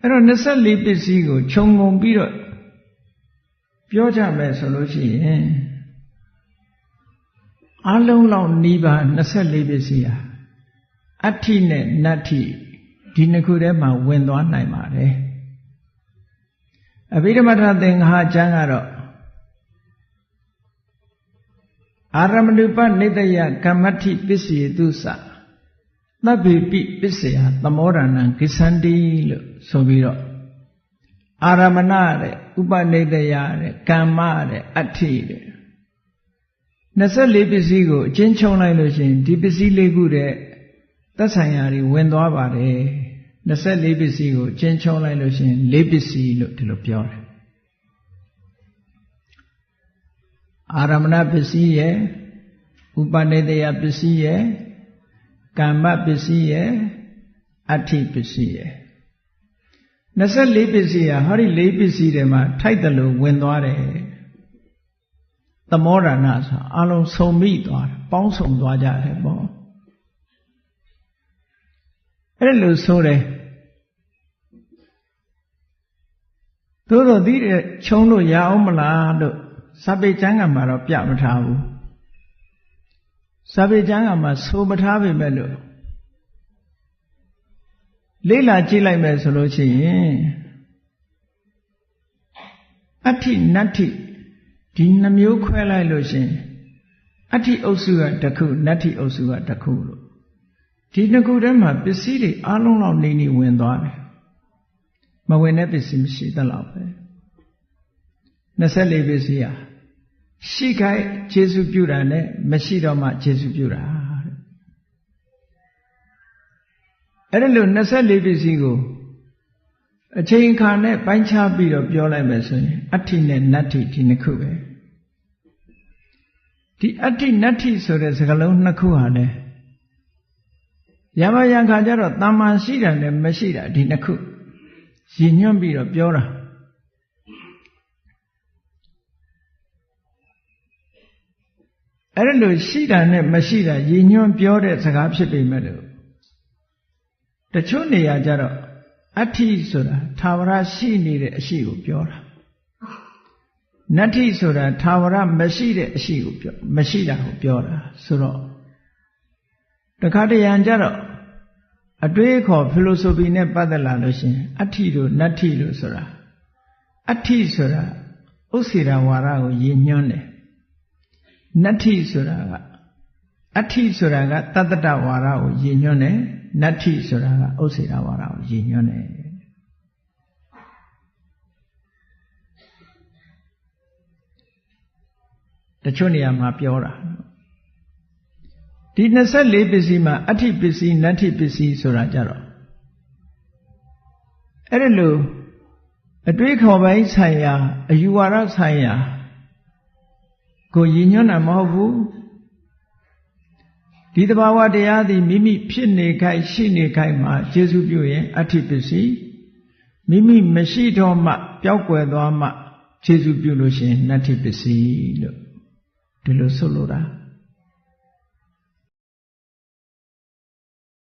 အဲ့တော့24ပစ္စည်းကိုခြုံငုံပြီးတော့ပြောကြမယ်ဆိုလို့ရှိရင်အလုံးလောက်နိဗ္ဗာန်24ပစ္စည်းဟာအဋ္ဌိနဲ့နတ္ထိဒီနှစ်ခုထဲမှာဝင်သွားနိုင်ပါတယ်အဘိဓမ္မထသင်္ဃာကျမ်းကတော့အာရမဏုပနိတယကမ္မဋ္ဌိပစ္စယေတုသ သဗ္ဗေပိပစ္စယသမောရဏံကိသန္တိလို့ဆိုပြီးတော့အာရမဏတဲ့ဥပနိတယတဲ့ကမ္မတဲ့အဋ္ဌိတဲ့24ပစ္စည်းကိုအချင်းချုံလိုက်လို့ရှိရင်ဒီပစ္စည်းလေးခုတဲ့သက်ဆိုင်ရာတွေဝင်သွားပါတယ်24ပစ္စည်းကိုအချင်းချုံလိုက်လို့ရှိရင်၄ပစ္စည်းလို့ဒီလိုပြောတယ်အာရမဏပစ္စည်းရဲ့ဥပနိတယပစ္စည်းရဲ့ ကမ္မပစ္စည်းရဲ့အဋ္ဌိပစ္စည်းရဲ့24ပစ္စည်းဟာဟောဒီ၄ပစ္စည်းတွေမှာထိုက်တယ်လို့ဝင်သွားတယ်သမောရဏဆိုအလုံးစုံမိသွားတယ်ပေါင်းစုံသွားကြတယ်ပေါ့အဲ့လိုဆိုတယ်သို့တော့ဒီချုံလို့ရအောင်မလားလို့စာပေကျမ်းကမှာတော့ပြမထားဘူး စာပေကျမ်းကမှာဆိုမထားပေမဲ့လို့လေးလာကြည့်လိုက်မယ်ဆိုလို့ရှိရင်အဋ္ဌိနတ္ထိဒီနှမျိုးခွဲလိုက်လို့ရှင်အဋ္ဌိအုပ်စုကတစ်ခုနတ္ထိအုပ်စုကတစ်ခုလို့ဒီနှစ်ခုထဲမှာပစ္စည်းတွေအလုံးလောက်နေနေဝင်သွားတယ်မဝင်တဲ့ပစ္စည်းမရှိသလောက်ပဲ24ပစ္စည်းဟာ ရှိခိုက်ခြေစုပြုတာနဲ့မရှိတော့မှခြေစုပြုတာတဲ့အဲ့ဒါလို့24ပစ္စည်းကိုအချိန်ခါနဲ့ပိုင်းခြားပြီးတော့ပြောလိုက်မယ်ဆိုရင်အဋ္ဌိနဲ့နတ္ထိဒီနှစ်ခုပဲဒီအဋ္ဌိနတ္ထိဆိုတဲ့စကားလုံးနှစ်ခုဟာလေရမယံခါကျတော့တမ္မာရှိတာနဲ့မရှိတာဒီနှစ်ခုရည်ညွှန်းပြီးတော့ပြောတာ အဲ့လိုရှိတာနဲ့မရှိတာရည်ညွှန်းပြောတဲ့စကားဖြစ်ပေမဲ့လို့တချို့နေရာကျတော့အဋ္ဌိဆိုတာသာဝရရှိနေတဲ့အရှိကိုပြောတာနတ္ထိဆိုတာသာဝရမရှိတဲ့အရှိကိုပြောမရှိတာကိုပြောတာဆိုတော့တခါတရံကျတော့အတွေးခေါ်ဖီလိုဆိုဖီနဲ့ပတ်သက်လာလို့ရှင်အဋ္ဌိတို့နတ္ထိတို့ဆိုတာအဋ္ဌိဆိုတာဥစ္စေရဝါဒကိုရည်ညွှန်းတယ် နတ္ထိဆိုတာကအဋ္ဌိဆိုတာကတတ္တဝါဒကိုရည်ညွှန်းတယ်နတ္ထိဆိုတာကဥစ္စေရဝါဒကိုရည်ညွှန်းတယ်တချို့နေရာမှာပြောတာဒီ24ပစ္စည်းမှာအဋ္ဌိပစ္စည်းနတ္ထိပစ္စည်းဆိုတာကြတော့အဲ့ဒါလို့အတွေးခေါ်ပိုင်းဆိုင်ရာအယူဝါဒဆိုင်ရာ ကိုရည်ညွှန်းတာမဟုတ်ဘူးဒီတဘာဝတရားသည်မိမိဖြစ်နေခိုက်ရှိနေခိုက်မှာကျေစုပြုရင်အဋ္ဌိပစ္စည်းမိမိမရှိတော့မှပျောက်ကွယ်သွားမှကျေစုပြုလို့ရှိရင်နတ္ထိပစ္စည်းလို့ဒီလိုဆိုလိုတာ